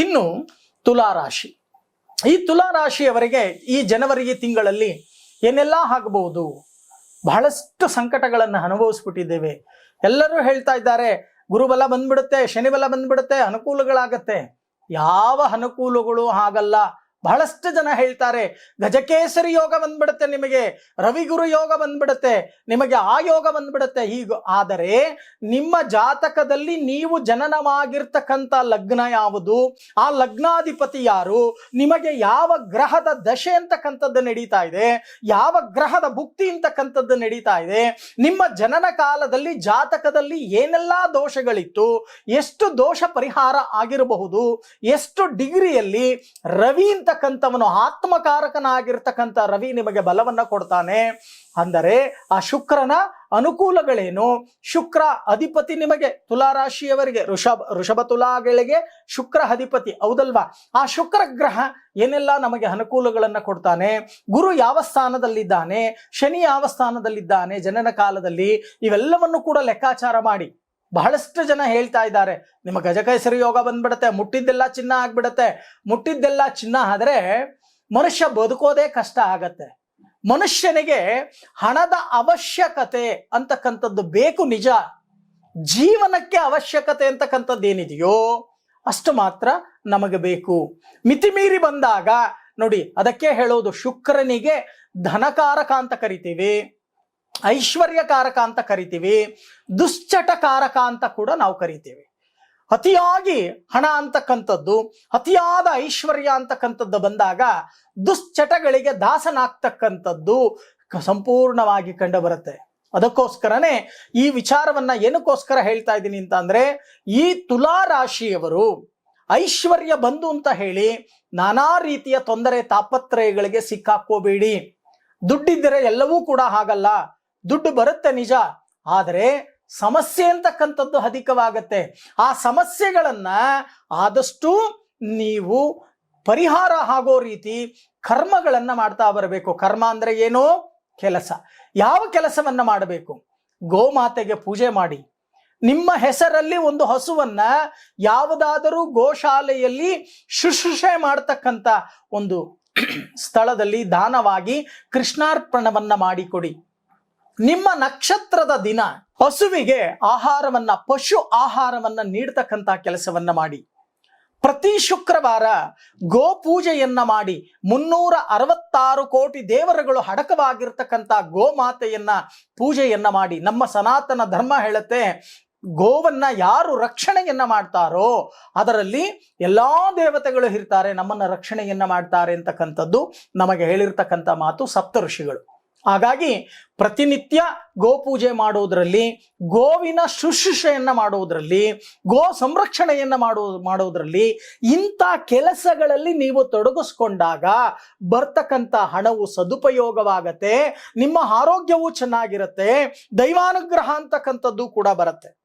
ಇನ್ನು ತುಲಾರಾಶಿ ಈ ತುಲಾರಾಶಿಯವರಿಗೆ ಈ ಜನವರಿ ತಿಂಗಳಲ್ಲಿ ಏನೆಲ್ಲ ಆಗಬಹುದು? ಬಹಳಷ್ಟು ಸಂಕಟಗಳನ್ನು ಅನುಭವಿಸ್ಬಿಟ್ಟಿದ್ದೇವೆ. ಎಲ್ಲರೂ ಹೇಳ್ತಾ ಇದ್ದಾರೆ ಗುರುಬಲ ಬಂದ್ಬಿಡುತ್ತೆ ಶನಿಬಲ ಬಂದ್ಬಿಡುತ್ತೆ, ಅನುಕೂಲಗಳಾಗತ್ತೆ. ಯಾವ ಅನುಕೂಲಗಳು ಹಾಗಲ್ಲ ಬಹಳಷ್ಟು ಜನ ಹೇಳ್ತಾರೆ, ಗಜಕೇಸರಿ ಯೋಗ ಬಂದ್ಬಿಡುತ್ತೆ ನಿಮಗೆ, ರವಿಗುರು ಯೋಗ ಬಂದ್ಬಿಡುತ್ತೆ, ನಿಮಗೆ ಆ ಯೋಗ ಬಂದ್ಬಿಡುತ್ತೆ. ಹೀಗ, ಆದರೆ ನಿಮ್ಮ ಜಾತಕದಲ್ಲಿ ನೀವು ಜನನವಾಗಿರ್ತಕ್ಕಂಥ ಲಗ್ನ ಯಾವುದು? ಆ ಲಗ್ನಾಧಿಪತಿ ಯಾರು? ನಿಮಗೆ ಯಾವ ಗ್ರಹದ ದಶೆ ಅಂತಕ್ಕಂಥದ್ದು ನಡೀತಾ ಇದೆ? ಯಾವ ಗ್ರಹದ ಭುಕ್ತಿ ಅಂತಕ್ಕಂಥದ್ದು ನಡೀತಾ ಇದೆ? ನಿಮ್ಮ ಜನನ ಕಾಲದಲ್ಲಿ, ಜಾತಕದಲ್ಲಿ ಏನೆಲ್ಲ ದೋಷಗಳಿತ್ತು? ಎಷ್ಟು ದೋಷ ಪರಿಹಾರ ಆಗಿರಬಹುದು? ಎಷ್ಟು ಡಿಗ್ರಿಯಲ್ಲಿ ರವಿ ಅಂತಕ್ಕಂಥವನು ಆತ್ಮಕಾರಕನಾಗಿರ್ತಕ್ಕಂಥ ರವಿ ನಿಮಗೆ ಬಲವನ್ನ ಕೊಡ್ತಾನೆ. ಅಂದರೆ ಆ ಶುಕ್ರನ ಅನುಕೂಲಗಳೇನು? ಶುಕ್ರ ಅಧಿಪತಿ ನಿಮಗೆ ತುಲಾರಾಶಿಯವರಿಗೆ, ಋಷಭ ಋಷಭ ತುಲಾಗಳಿಗೆ ಶುಕ್ರ ಅಧಿಪತಿ, ಹೌದಲ್ವಾ? ಆ ಶುಕ್ರ ಗ್ರಹ ಏನೆಲ್ಲ ನಮಗೆ ಅನುಕೂಲಗಳನ್ನ ಕೊಡ್ತಾನೆ? ಗುರು ಯಾವ ಸ್ಥಾನದಲ್ಲಿದ್ದಾನೆ? ಶನಿ ಯಾವ ಸ್ಥಾನದಲ್ಲಿದ್ದಾನೆ? ಜನನ ಕಾಲದಲ್ಲಿ ಇವೆಲ್ಲವನ್ನು ಕೂಡ ಲೆಕ್ಕಾಚಾರ ಮಾಡಿ. ಬಹಳಷ್ಟು ಜನ ಹೇಳ್ತಾ ಇದ್ದಾರೆ, ನಿಮ್ಮ ಗಜಕೈಸರಿ ಯೋಗ ಬಂದ್ಬಿಡುತ್ತೆ, ಮುಟ್ಟಿದ್ದೆಲ್ಲ ಚಿನ್ನ ಆಗ್ಬಿಡುತ್ತೆ, ಮುಟ್ಟಿದ್ದೆಲ್ಲ ಚಿನ್ನ ಆದರೆ ಮನುಷ್ಯ ಬದುಕೋದೇ ಕಷ್ಟ ಆಗತ್ತೆ. ಮನುಷ್ಯನಿಗೆ ಹಣದ ಅವಶ್ಯಕತೆ ಅಂತಕ್ಕಂಥದ್ದು ಬೇಕು ನಿಜ. ಜೀವನಕ್ಕೆ ಅವಶ್ಯಕತೆ ಅಂತಕ್ಕಂಥದ್ದು ಏನಿದೆಯೋ ಅಷ್ಟು ಮಾತ್ರ ನಮಗೆ ಬೇಕು. ಮಿತಿ ಮೀರಿ ಬಂದಾಗ ನೋಡಿ, ಅದಕ್ಕೆ ಹೇಳೋದು ಶುಕ್ರನಿಗೆ ಧನಕಾರಕ ಅಂತ ಕರಿತೀವಿ. ಐಶ್ವರ್ಯಕಾರಕ ಅಂತ ಕರಿತೀವಿ, ದುಶ್ಚಟಕಾರಕ ಅಂತ ಕೂಡ ನಾವು ಕರಿತೀವಿ. ಅತಿಯಾಗಿ ಹಣ ಅಂತಕ್ಕಂಥದ್ದು, ಅತಿಯಾದ ಐಶ್ವರ್ಯ ಅಂತಕ್ಕಂಥದ್ದು ಬಂದಾಗ ದುಶ್ಚಟಗಳಿಗೆ ದಾಸನಾಗ್ತಕ್ಕಂಥದ್ದು ಸಂಪೂರ್ಣವಾಗಿ ಕಂಡು ಬರುತ್ತೆ ಅದಕ್ಕೋಸ್ಕರನೇ ಈ ವಿಚಾರವನ್ನ ಏನಕ್ಕೋಸ್ಕರ ಹೇಳ್ತಾ ಇದ್ದೀನಿ ಅಂತ ಅಂದ್ರೆ, ಈ ತುಲಾ ರಾಶಿಯವರು ಐಶ್ವರ್ಯ ಬಂದು ಅಂತ ಹೇಳಿ ನಾನಾ ರೀತಿಯ ತೊಂದರೆ, ತಾಪತ್ರಯಗಳಿಗೆ ಸಿಕ್ಕಾಕೋಬೇಡಿ ದುಡ್ಡಿದ್ದರೆ ಎಲ್ಲವೂ ಕೂಡ ಹಾಗಲ್ಲ. ದುಡ್ಡು ಬರುತ್ತೆ ನಿಜ, ಆದರೆ ಸಮಸ್ಯೆ ಅಂತಕ್ಕಂಥದ್ದು ಅಧಿಕವಾಗತ್ತೆ. ಆ ಸಮಸ್ಯೆಗಳನ್ನ ಆದಷ್ಟು ನೀವು ಪರಿಹಾರ ಆಗೋ ರೀತಿ ಕರ್ಮಗಳನ್ನು ಮಾಡ್ತಾ ಬರಬೇಕು. ಕರ್ಮ ಅಂದ್ರೆ ಏನು? ಕೆಲಸ. ಯಾವ ಕೆಲಸವನ್ನ ಮಾಡಬೇಕು? ಗೋಮಾತೆಗೆ ಪೂಜೆ ಮಾಡಿ. ನಿಮ್ಮ ಹೆಸರಲ್ಲಿ ಒಂದು ಹಸುವನ್ನ ಯಾವುದಾದರೂ ಗೋಶಾಲೆಯಲ್ಲಿ ಶುಶ್ರೂಷೆ ಮಾಡ್ತಕ್ಕಂಥ ಒಂದು ಸ್ಥಳದಲ್ಲಿ ದಾನವಾಗಿ ಕೃಷ್ಣಾರ್ಪಣವನ್ನ ಮಾಡಿಕೊಡಿ. ನಿಮ್ಮ ನಕ್ಷತ್ರದ ದಿನ ಹಸುವಿಗೆ ಆಹಾರವನ್ನ, ಪಶು ಆಹಾರವನ್ನ ನೀಡ್ತಕ್ಕಂಥ ಕೆಲಸವನ್ನ ಮಾಡಿ. ಪ್ರತಿ ಶುಕ್ರವಾರ ಗೋಪೂಜೆಯನ್ನ ಮಾಡಿ ಮುನ್ನೂರ ಅರವತ್ತಾರು ಕೋಟಿ ದೇವರುಗಳು ಹಡಕವಾಗಿರ್ತಕ್ಕಂಥ ಗೋಮಾತೆಯನ್ನ ಪೂಜೆಯನ್ನ ಮಾಡಿ. ನಮ್ಮ ಸನಾತನ ಧರ್ಮ ಹೇಳುತ್ತೆ, ಗೋವನ್ನ ಯಾರು ರಕ್ಷಣೆಯನ್ನ ಮಾಡ್ತಾರೋ ಅದರಲ್ಲಿ ಎಲ್ಲಾ ದೇವತೆಗಳು ಇರ್ತಾರೆ, ನಮ್ಮನ್ನ ರಕ್ಷಣೆಯನ್ನ ಮಾಡ್ತಾರೆ ಅಂತಕ್ಕಂಥದ್ದು ನಮಗೆ ಹೇಳಿರ್ತಕ್ಕಂಥ ಮಾತು ಸಪ್ತ ಋಷಿಗಳು ಹಾಗಾಗಿ ಪ್ರತಿನಿತ್ಯ ಗೋಪೂಜೆ ಮಾಡುವುದರಲ್ಲಿ ಗೋವಿನ ಶುಶ್ರೂಷೆಯನ್ನ ಮಾಡುವುದರಲ್ಲಿ ಗೋ ಸಂರಕ್ಷಣೆಯನ್ನ ಮಾಡೋ, ಮಾಡೋದ್ರಲ್ಲಿ ಇಂಥ ಕೆಲಸಗಳಲ್ಲಿ ನೀವು ತೊಡಗಿಸ್ಕೊಂಡಾಗ ಬರ್ತಕ್ಕಂಥ ಹಣವು ಸದುಪಯೋಗವಾಗತ್ತೆ, ನಿಮ್ಮ ಆರೋಗ್ಯವೂ ಚೆನ್ನಾಗಿರುತ್ತೆ, ದೈವಾನುಗ್ರಹ ಅಂತಕ್ಕಂಥದ್ದು ಕೂಡ ಬರುತ್ತೆ.